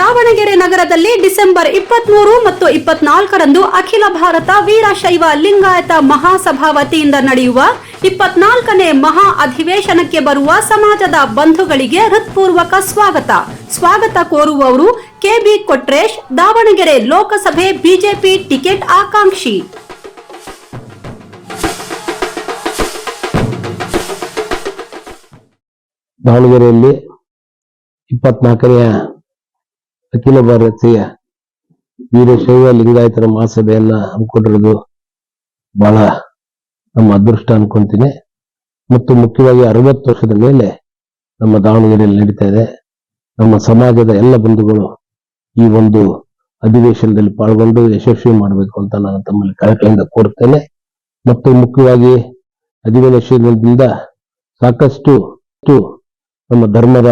ದಾವಣಗೆರೆ ನಗರದಲ್ಲಿ ಡಿಸೆಂಬರ್ ಇಪ್ಪತ್ಮೂರು ಮತ್ತು ಇಪ್ಪತ್ನಾಲ್ಕರಂದು ಅಖಿಲ ಭಾರತ ವೀರಶೈವ ಲಿಂಗಾಯತ ಮಹಾಸಭಾ ವತಿಯಿಂದ ನಡೆಯುವ ಇಪ್ಪತ್ನಾಲ್ಕನೇ ಮಹಾ ಅಧಿವೇಶನಕ್ಕೆ ಬರುವ ಸಮಾಜದ ಬಂಧುಗಳಿಗೆ ಹೃತ್ಪೂರ್ವಕ ಸ್ವಾಗತ. ಸ್ವಾಗತ ಕೋರುವವರು ಕೆಬಿ ಕೊಟ್ರೇಶ್, ದಾವಣಗೆರೆ ಲೋಕಸಭೆ ಬಿಜೆಪಿ ಟಿಕೆಟ್ ಆಕಾಂಕ್ಷಿ. ದಾವಣಗೆರೆಯಲ್ಲಿ ಇಪ್ಪತ್ನಾಲ್ಕನೆಯ ಅಖಿಲ ಭಾರತೀಯ ವೀರಶೈವ ಲಿಂಗಾಯತರ ಮಹಾಸಭೆಯನ್ನ ಹಮ್ಮಿಕೊಂಡಿರೋದು ಬಹಳ ನಮ್ಮ ಅದೃಷ್ಟ ಅನ್ಕೊಂತೀನಿ. ಮತ್ತು ಮುಖ್ಯವಾಗಿ ಅರವತ್ತು ವರ್ಷದ ಮೇಲೆ ನಮ್ಮ ದಾವಣಗೆರೆಯಲ್ಲಿ ನಡೀತಾ ಇದೆ. ನಮ್ಮ ಸಮಾಜದ ಎಲ್ಲ ಬಂಧುಗಳು ಈ ಒಂದು ಅಧಿವೇಶನದಲ್ಲಿ ಪಾಲ್ಗೊಂಡು ಯಶಸ್ವಿ ಮಾಡಬೇಕು ಅಂತ ನಾನು ತಮ್ಮಲ್ಲಿ ಕಳಕಳಿಯಿಂದ ಕೋರ್ತೇನೆ ಮತ್ತು ಮುಖ್ಯವಾಗಿ ಅಧಿವೇಶನದಿಂದ ಸಾಕಷ್ಟು ನಮ್ಮ ಧರ್ಮದ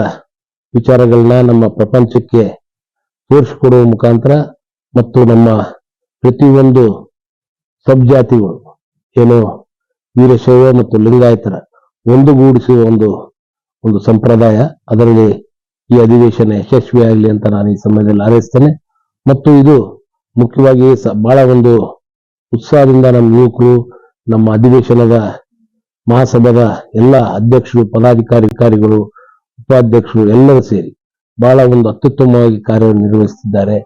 ವಿಚಾರಗಳನ್ನ ನಮ್ಮ ಪ್ರಪಂಚಕ್ಕೆ ತೋರಿಸಿಕೊಡುವ ಮುಖಾಂತರ ಮತ್ತು ನಮ್ಮ ಪ್ರತಿಯೊಂದು ಸಬ್ಜಾತಿಗಳು, ಏನು ವೀರಶೈವ ಮತ್ತು ಲಿಂಗಾಯತರ ಒಂದುಗೂಡಿಸುವ ಒಂದು ಒಂದು ಸಂಪ್ರದಾಯ, ಅದರಲ್ಲಿ ಈ ಅಧಿವೇಶನ ಯಶಸ್ವಿಯಾಗಲಿ ಅಂತ ನಾನು ಈ ಸಮಯದಲ್ಲಿ ಹಾರೈಸ್ತೇನೆ. ಮತ್ತು ಇದು ಮುಖ್ಯವಾಗಿ ಬಹಳ ಒಂದು ಉತ್ಸಾಹದಿಂದ ನಮ್ಮ ಯುವಕರು, ನಮ್ಮ ಅಧಿವೇಶನದ ಮಹಾಸಭಾದ ಎಲ್ಲ ಅಧ್ಯಕ್ಷರು ಪದಾಧಿಕಾರಿಗಳು ಉಪಾಧ್ಯಕ್ಷರು ಎಲ್ಲರೂ ಸೇರಿ ಬಹಳ ಒಂದು ಅತ್ಯುತ್ತಮವಾಗಿ ಕಾರ್ಯನಿರ್ವಹಿಸುತ್ತಿದ್ದಾರೆ.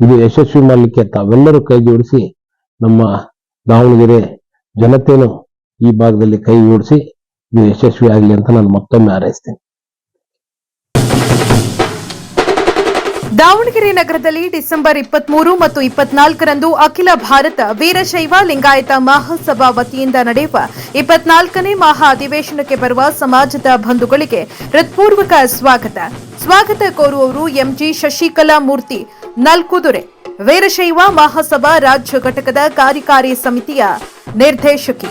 ಇದು ಯಶಸ್ವಿ ಮಾಡಲಿಕ್ಕೆ ತಾವೆಲ್ಲರೂ ಕೈ ಜೋಡಿಸಿ ನಮ್ಮ ದಾವಣಗೆರೆ ಜನತೆಯನ್ನು ಈ ಭಾಗದಲ್ಲಿ ಕೈ ಜೋಡಿಸಿ ಇದು ಯಶಸ್ವಿ ಆಗಲಿ ಅಂತ ನಾನು ಮತ್ತೊಮ್ಮೆ ಹಾರೈಸ್ತೇನೆ. ದಾವಣಗೆರೆ ನಗರದಲ್ಲಿ ಡಿಸೆಂಬರ್ ಇಪ್ಪತ್ಮೂರು ಮತ್ತು ಇಪ್ಪತ್ನಾಲ್ಕರಂದು ಅಖಿಲ ಭಾರತ ವೀರಶೈವ ಲಿಂಗಾಯತ ಮಹಾಸಭಾ ವತಿಯಿಂದ ನಡೆಯುವ ಇಪ್ಪತ್ನಾಲ್ಕನೇ ಮಹಾ ಅಧಿವೇಶನಕ್ಕೆ ಬರುವ ಸಮಾಜದ ಬಂಧುಗಳಿಗೆ ಹೃತ್ಪೂರ್ವಕ ಸ್ವಾಗತ. ಸ್ವಾಗತ ಕೋರುವವರು ಎಂಜಿ ಶಶಿಕಲಾ ಮೂರ್ತಿ, ನಲ್ಕುದುರೆ, ವೀರಶೈವ ಮಹಾಸಭಾ ರಾಜ್ಯ ಘಟಕದ ಕಾರ್ಯಕಾರಿ ಸಮಿತಿಯ ನಿರ್ದೇಶಕಿ.